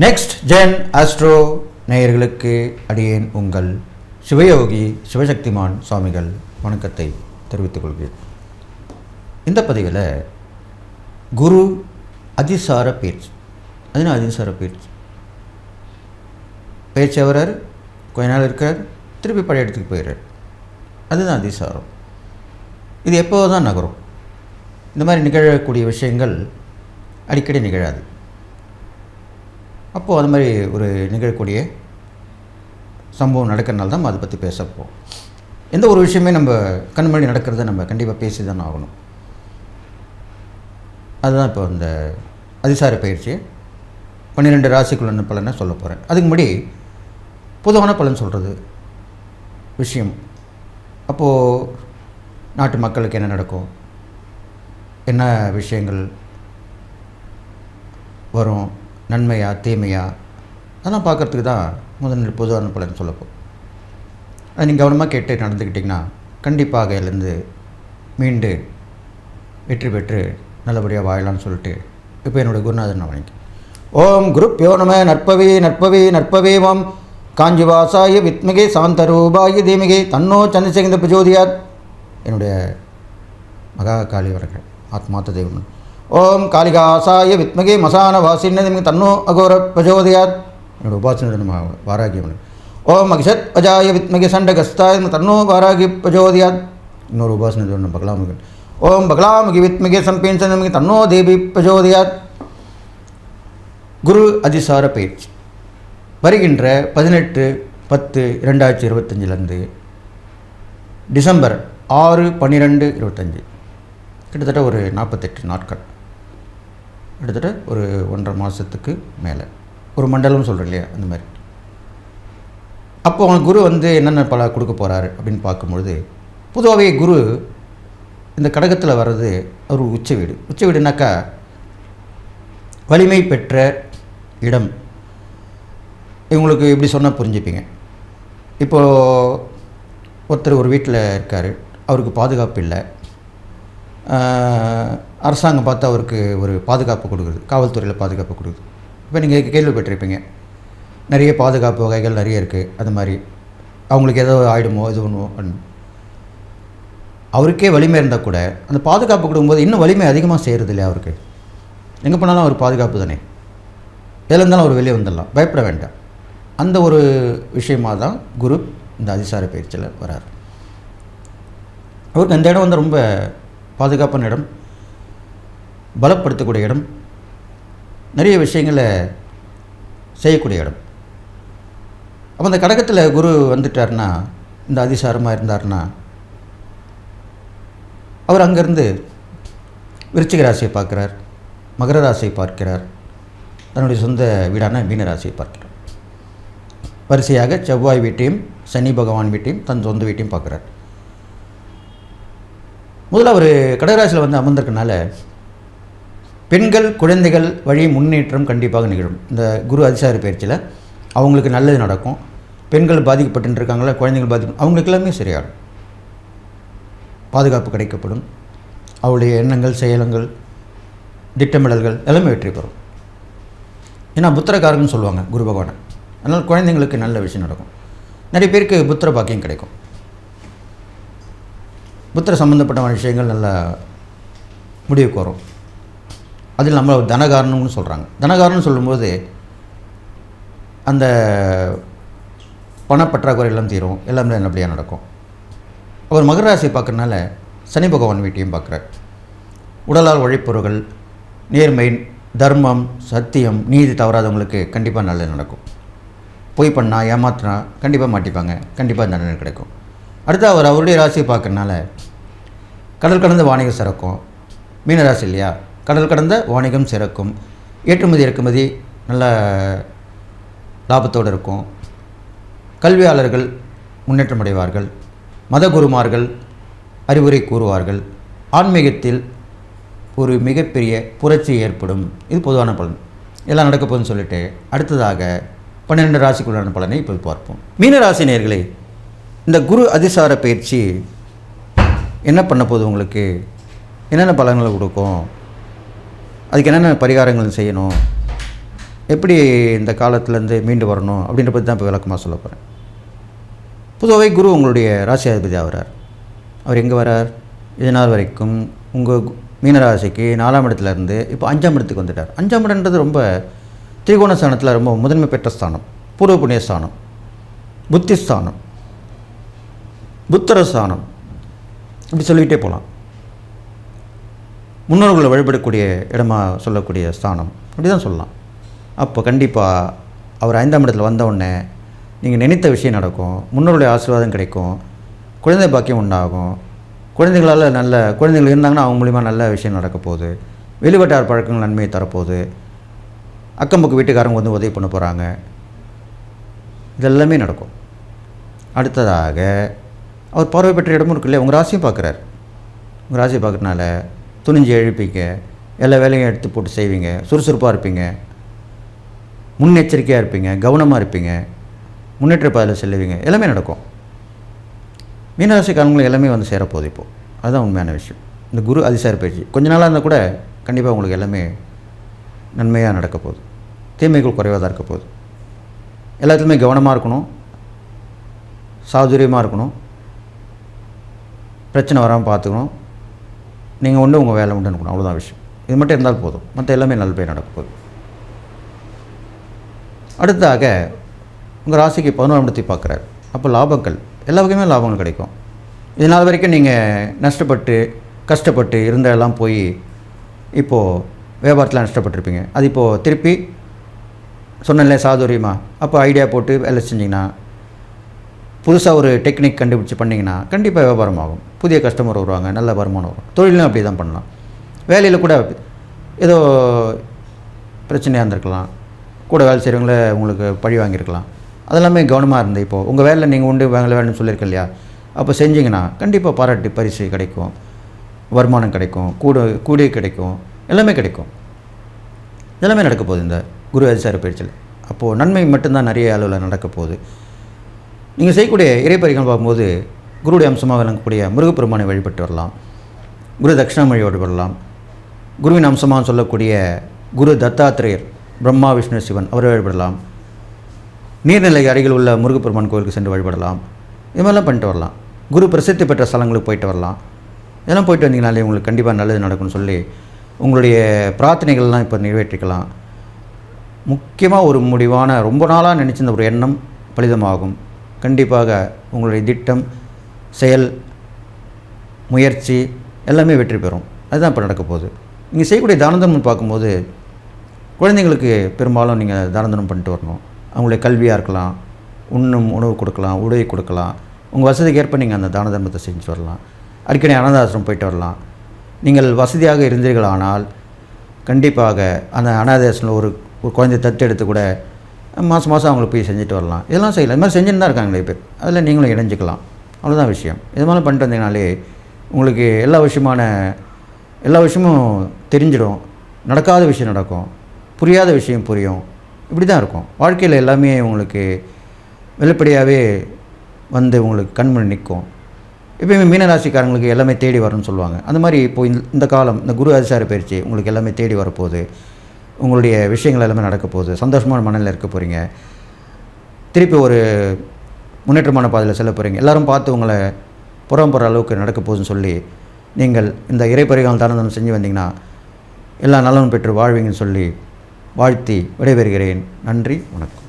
Next gen astro நேயர்களுக்கு அடியேன் உங்கள் சிவயோகி சிவசக்திமான் சுவாமிகள். வணக்கத்தை தெரிவித்துக் கொள்கிறேன். இந்த பதிவில் குரு அதிசார பேச்சு. அதுனா அதிசார பேச்சு. பேச்சவரர் கொஞ்ச நாள் இருக்கார் திருப்பி பழைய இடத்துக்கு போயிடுறார். அதுதான் அதிசாரம். இது எப்போது தான் நகரும். இந்த மாதிரி நிகழக்கூடிய விஷயங்கள் அடிக்கடி நிகழாது. அப்போது அது மாதிரி ஒரு நிகழக்கூடிய சம்பவம் நடக்கிறனால தான் அதை பற்றி பேசப்போம் எந்த ஒரு விஷயமே நம்ம கண் முன்னாடி நடக்கிறத நம்ம கண்டிப்பாக பேசி தானே ஆகணும். அதுதான் இப்போ இந்த அதிசார பயிற்சி. பன்னிரெண்டு ராசிக்குள்ள பலனை சொல்ல போகிறேன் அதுக்கு முன்னாடி பொதுவான பலன் சொல்கிறது விஷயம். அப்போது நாட்டு மக்களுக்கு என்ன நடக்கும்? என்ன விஷயங்கள் வரும்? நன்மையா தீமையா? அதெல்லாம் பார்க்குறதுக்கு தான் முதல் பொதுவான பலன் சொல்லப்போம் அதை நீங்கள் கவனமாக கேட்டு நடந்துக்கிட்டிங்கன்னா கண்டிப்பாக இதுலேருந்து மீண்டு வெற்றி பெற்று நல்லபடியாக வாழலாம்னு சொல்லிட்டு இப்போ என்னோடய குருநாதன் வணங்கி ஓம் குருப் யோனம நற்பவி நற்பவி நற்பவி நற்பவேமம் காஞ்சிவாசாய வித்மகே சாந்தரூபாய தீமிகை தன்னோ சந்திரசேகந்த பிரஜோதியார் என்னுடைய மகா காளி வரங்கள் ஆத்மாத்த தெய்வம். ஓம் காளிகாசாய வித்மகே மசான வாசின்னு தன்னோ அகோர பிரஜோதயாத். என்னோட உபாசனை நம்ம வாராகியம் ஓம் அகிஷத் அஜாய வித்மகே சண்டகஸ்தாய தன்னோ வாராகி பிரஜோதயாத். இன்னொரு உபாசனை நம்ம பகலாமுகன். ஓம் பகலாமுகி வித்மகே சம்பேன் நமக்கு தன்னோ தேவி பிரஜோதயாத். குரு அதிசார பயிற்சி. வருகின்ற பதினெட்டு பத்து இரண்டாயிரத்தி இருபத்தஞ்சிலேருந்து டிசம்பர் ஆறு பன்னிரெண்டு இருபத்தஞ்சி. கிட்டத்தட்ட ஒரு நாற்பத்தெட்டு நாட்கள். கிட்டத்தட்ட ஒரு ஒன்றரை மாதத்துக்கு மேலே. ஒரு மண்டலம் சொல்கிறேன் இல்லையா அந்த மாதிரி. அப்போ அவங்க குரு வந்து என்னென்ன பல கொடுக்க போகிறாரு அப்படின்னு பார்க்கும்பொழுது பொதுவாகவே குரு இந்த கடகத்தில் வர்றது ஒரு உச்ச வீடு. உச்ச வீடுனாக்கா வலிமை பெற்ற இடம். இவங்களுக்கு எப்படி சொன்னால் புரிஞ்சுப்பீங்க. இப்போது ஒருத்தர் ஒரு வீட்டில் இருக்கார். அவருக்கு பாதுகாப்பு இல்லை. அரசாங்கம் பார்த்து அவருக்கு ஒரு பாதுகாப்பு கொடுக்குது. காவல்துறையில் பாதுகாப்பு கொடுக்குது. இப்போ நீங்கள் கேள்விப்பட்டிருப்பீங்க. நிறைய பாதுகாப்பு வகைகள் நிறைய இருக்குது அது மாதிரி அவங்களுக்கு ஏதோ ஆகிடுமோ இது ஒன்று அவருக்கே வலிமை இருந்தால் கூட அந்த பாதுகாப்பு கொடுக்கும்போது இன்னும் வலிமை அதிகமாக செய்கிறது இல்லையா அவருக்கு? எங்கே போனாலும் அவர் பாதுகாப்பு தானே? எதில் இருந்தாலும் அவர் வெளியே வந்துடலாம். பயப்பட வேண்டாம். அந்த ஒரு விஷயமாக தான் குரு இந்த அதிசார பயிற்சியில் வரார். அவருக்கு அந்த இடம் வந்து ரொம்ப பாதுகாப்பான இடம் பலப்படுத்தக்கூடிய இடம் நிறைய விஷயங்களை செய்யக்கூடிய இடம். அப்போ அந்த கடகத்தில் குரு வந்துட்டார்னா இந்த அதிசாரமாக இருந்தார்னா அவர் அங்கேருந்து விருச்சிக ராசியை பார்க்குறார் மகர ராசியை பார்க்கிறார் தன்னுடைய சொந்த வீடான மீன ராசியை பார்க்கிறார். வரிசையாக செவ்வாய் வீட்டையும் சனி பகவான் வீட்டையும் தன் சொந்த வீட்டையும் பார்க்குறார். முதல்ல அவர் கடகராசியில் வந்து அமர்ந்திருக்கனால பெண்கள் குழந்தைகள் வழி முன்னேற்றம் கண்டிப்பாக நிகழும். இந்த குரு அதிசார பயிற்சியில் அவங்களுக்கு நல்லது நடக்கும். பெண்கள் பாதிக்கப்பட்டு இருக்காங்களா குழந்தைகள் பாதிப்பு அவங்களுக்கு எல்லாமே சரியாகும் பாதுகாப்பு கிடைக்கப்படும். அவருடைய எண்ணங்கள் செயலங்கள் திட்டமிடல்கள் எல்லாமே வெற்றி பெறும். ஏன்னா புத்திரக்காரங்கன்னு சொல்லுவாங்க குரு பகவானை. அதனால் குழந்தைங்களுக்கு நல்ல விஷயம் நடக்கும். நிறைய பேருக்கு புத்திர பாக்கியம் கிடைக்கும். புத்திர சம்மந்தப்பட்ட விஷயங்கள் நல்லா முடிவுக்கு வரும். அதில் நம்ம தனகாரணம்னு சொல்கிறாங்க தனகாரணம்னு சொல்லும்போது அந்த பணப்பற்றாக்குறை எல்லாம் தீரும். எல்லாமே நல்லபடியாக நடக்கும். அவர் மகர ராசியை பார்க்கறனால சனி பகவான் வீட்டையும் பார்க்குறார். உடலால் உழைப்பொருள்கள் நேர்மை தர்மம் சத்தியம் நீதி தவறாதவங்களுக்கு கண்டிப்பாக நல்லது நடக்கும். பொய் பண்ணால் ஏமாத்தினா கண்டிப்பாக மாட்டிப்பாங்க. கண்டிப்பாக தண்டனை கிடைக்கும். அடுத்து அவர் அவருடைய ராசியை பார்க்கறனால கடல் கடந்த வாணிகம் சிறக்கும். மீனராசி இல்லையா? கடல் கடந்த வாணிகம் சிறக்கும். ஏற்றுமதி இறக்குமதி நல்ல லாபத்தோடு இருக்கும். கல்வியாளர்கள் முன்னேற்றம் அடைவார்கள். மதகுருமார்கள் அறிவுரை கூறுவார்கள். ஆன்மீகத்தில் ஒரு மிகப்பெரிய புரட்சி ஏற்படும். இது பொதுவான பலன். எல்லாம் நடக்க போகுதுன்னு சொல்லிட்டு அடுத்ததாக பன்னிரெண்டு ராசிக்குள்ளான பலனை இப்போ பார்ப்போம். மீன ராசி இந்த குரு அதிசார பயிற்சி என்ன பண்ண போகுது உங்களுக்கு? என்னென்ன பலன்களை கொடுக்கும்? அதுக்கு என்னென்ன பரிகாரங்கள் செய்யணும்? எப்படி இந்த காலத்துலேருந்து மீண்டு வரணும்? அப்படின்ற பற்றி தான் இப்போ விளக்கமாக சொல்ல போகிறேன் பொதுவாகவே குரு உங்களுடைய ராசி அதிபதி ஆகிறார். அவர் எங்கே வரார்? இதனால் வரைக்கும் உங்கள் மீனராசிக்கு நாலாம் இடத்துலேருந்து இப்போ அஞ்சாம் இடத்துக்கு வந்துட்டார். அஞ்சாம் இடன்றது ரொம்ப திரிகோண ஸ்தானத்தில் ரொம்ப முதன்மை பெற்ற ஸ்தானம். பூர்வ புண்ணிய ஸ்தானம். புத்தி ஸ்தானம் புத்தர ஸ்தானம். இப்படி சொல்லிக்கிட்டே போகலாம் முன்னோர்களை வழிபடக்கூடிய இடமா சொல்லக்கூடிய ஸ்தானம். அப்படி தான் சொல்லலாம். அப்போ கண்டிப்பாக அவர் ஐந்தாம் இடத்துல வந்தவுடனே நீங்கள் நினைத்த விஷயம் நடக்கும். முன்னோருடைய ஆசீர்வாதம் கிடைக்கும். குழந்தை பாக்கியம் உண்டாகும். குழந்தைகளால் நல்ல குழந்தைகள் இருந்தாங்கன்னா அவங்க மூலிமா நல்ல விஷயம் நடக்க போகுது. வெளிவட்டார் பழக்கங்கள் நன்மையை தரப்போகுது. அக்கம் பக்கம் வீட்டுக்காரங்க வந்து உதவி பண்ண போகிறாங்க இதெல்லாமே நடக்கும். அடுத்ததாக அவர் பார்வை பெற்ற இடமும் இருக்குல்ல உங்கள் ராசியும் பார்க்குறாரு. உங்கள் ராசியை பார்க்குறதுனால துணிஞ்சு எழுப்பிங்க எல்லா வேலையும் எடுத்து போட்டு செய்வீங்க சுறுசுறுப்பாக இருப்பீங்க முன்னெச்சரிக்கையாக இருப்பீங்க கவனமாக இருப்பீங்க முன்னேற்ற பாதையில் செல்லுவீங்க எல்லாமே நடக்கும். மீனராசிக்காரங்களுக்கு எல்லாமே வந்து சேரப்போகுது இப்போது அதுதான் உண்மையான விஷயம். இந்த குரு அதிசார பயிற்சி. கொஞ்ச நாளாக இருந்தால் கூட கண்டிப்பாக உங்களுக்கு எல்லாமே நன்மையாக நடக்க போகுது. தீமைகள் குறைவாக தான் இருக்க போகுது. எல்லாத்துலேயுமே கவனமாக இருக்கணும். சாதுரியமாக இருக்கணும். பிரச்சனை வராமல் பார்த்துக்கணும். நீங்கள் ஒன்று உங்கள் வேலை உண்டு இருக்கணும் அவ்வளோதான் விஷயம். இது மட்டும் இருந்தால் போதும். மற்ற எல்லாமே நல்லபடியாக நடக்க போகுது அடுத்ததாக உங்கள் ராசிக்கு பதினோராம் இடத்தை பார்க்குறாரு. அப்போ லாபங்கள். எல்லா வகையுமே லாபங்கள் கிடைக்கும். இது நாள் வரைக்கும் நீங்கள் நஷ்டப்பட்டு கஷ்டப்பட்டு இருந்த எல்லாம் போய் இப்போது வியாபாரத்தில் நஷ்டப்பட்டிருப்பீங்க. அது இப்போது திருப்பி சொன்னேன்ல சாதுரியமா? அப்போ ஐடியா போட்டு வேலை செஞ்சிங்கன்னா புதுசாக ஒரு டெக்னிக் கண்டுபிடிச்சி பண்ணிங்கன்னா கண்டிப்பாக வியாபாரம் ஆகும் புதிய கஸ்டமர் வருவாங்க நல்ல வருமானம் வரும். தொழிலும் அப்படி தான் பண்ணலாம். வேலையில் கூட ஏதோ பிரச்சனையாக இருந்திருக்கலாம். கூட வேலை செய்கிறவங்கள உங்களுக்கு பழி வாங்கியிருக்கலாம். அதெல்லாமே கவனமாக இருந்து இப்போது உங்கள் வேலையில் நீங்கள் உண்டு வேலை வேணும்னு சொல்லியிருக்க இல்லையா? அப்போ செஞ்சிங்கன்னா கண்டிப்பாக பாராட்டு பரிசு கிடைக்கும். வருமானம் கிடைக்கும். கூட கூடிய கிடைக்கும். எல்லாமே கிடைக்கும். எல்லாமே நடக்க போகுது இந்த குரு அதிசார பயிற்சியில் அப்போது நன்மை மட்டும்தான் நிறைய அளவில் நடக்க போகுது. நீங்கள் செய்யக்கூடிய இறைப்பறிகள் பார்க்கும்போது குருடைய அம்சமாக விளங்கக்கூடிய முருகப்பெருமானை வழிபட்டு வரலாம். குரு தட்சிணாமொழி வழிபடலாம் குருவின் அம்சமாக சொல்லக்கூடிய குரு தத்தாத்திரேயர் பிரம்மா விஷ்ணு சிவன் அவரை வழிபடலாம். நீர்நிலை அருகில் உள்ள முருகப்பெருமான் கோயிலுக்கு சென்று வழிபடலாம். இது மாதிரிலாம் பண்ணிட்டு வரலாம். குரு பிரசித்தி பெற்ற ஸ்தலங்களுக்கு போயிட்டு வரலாம். இதெல்லாம் போயிட்டு வந்தீங்கனாலே உங்களுக்கு கண்டிப்பாக நல்லது நடக்கும்னு சொல்லி உங்களுடைய பிரார்த்தனைகள்லாம் இப்போ நிறைவேற்றிக்கலாம். முக்கியமாக ஒரு முடிவான ரொம்ப நாளாக நினச்சிருந்த ஒரு எண்ணம் பலிதமாகும். கண்டிப்பாக உங்களுடைய திட்டம் செயல் முயற்சி எல்லாமே வெற்றி பெறும். அதுதான் இப்போ நடக்க போகுது. நீங்கள் செய்யக்கூடிய தான பார்க்கும்போது குழந்தைங்களுக்கு பெரும்பாலும் நீங்கள் தானதர்மம் பண்ணிட்டு வரணும். அவங்களுடைய கல்வியாக இருக்கலாம் உண்ணும் உணவு கொடுக்கலாம் உடை கொடுக்கலாம். உங்கள் வசதிக்கு ஏற்ப நீங்கள் அந்த தான தர்மத்தை செஞ்சு வரலாம். அடிக்கடி அனாதாசிரமம் போயிட்டு வரலாம். நீங்கள் வசதியாக இருந்தீர்களானால் கண்டிப்பாக அந்த அனாதாசிரமில் ஒரு ஒரு குழந்தைய தத்தெடுத்து கூட மாதம் மாதம் அவங்களுக்கு போய் செஞ்சுட்டு வரலாம். இதெல்லாம் செய்யலாம் இது மாதிரி செஞ்சுன்னு தான் இருக்காங்க நிறைய பேர். அதில் நீங்களும் இணைஞ்சிக்கலாம். அவ்வளோதான் விஷயம். இது மாதிரி பண்ணிட்டு வந்தீங்கனாலே உங்களுக்கு எல்லா விஷயமான எல்லா விஷயமும் தெரிஞ்சிடும். நடக்காத விஷயம் நடக்கும். புரியாத விஷயம் புரியும். இப்படி தான் இருக்கும். வாழ்க்கையில் எல்லாமே உங்களுக்கு வெளிப்படையாகவே வந்து உங்களுக்கு கண்மணி நிற்கும். எப்பயுமே மீனராசிக்காரங்களுக்கு எல்லாமே தேடி வரும்னு சொல்லுவாங்க. அந்த மாதிரி இப்போ இந்த காலம் இந்த குரு அதிசார பயிற்சி உங்களுக்கு எல்லாமே தேடி வரப்போகுது. உங்களுடைய விஷயங்கள் எல்லாமே நடக்க போகுது. சந்தோஷமான மனநிலை இருக்க போகிறீங்க திருப்பி ஒரு முன்னேற்றமான பாதையில் செல்ல போகிறீங்க எல்லோரும் பார்த்து உங்களை புறம் போகிற அளவுக்கு நடக்க போகுதுன்னு சொல்லி நீங்கள் இந்த இறைப்பறிகால் தானந்தம் செஞ்சு வந்தீங்கன்னா எல்லா நலனும் பெற்று வாழ்வீங்கன்னு சொல்லி வாழ்த்தி விடைபெறுகிறேன். நன்றி வணக்கம்.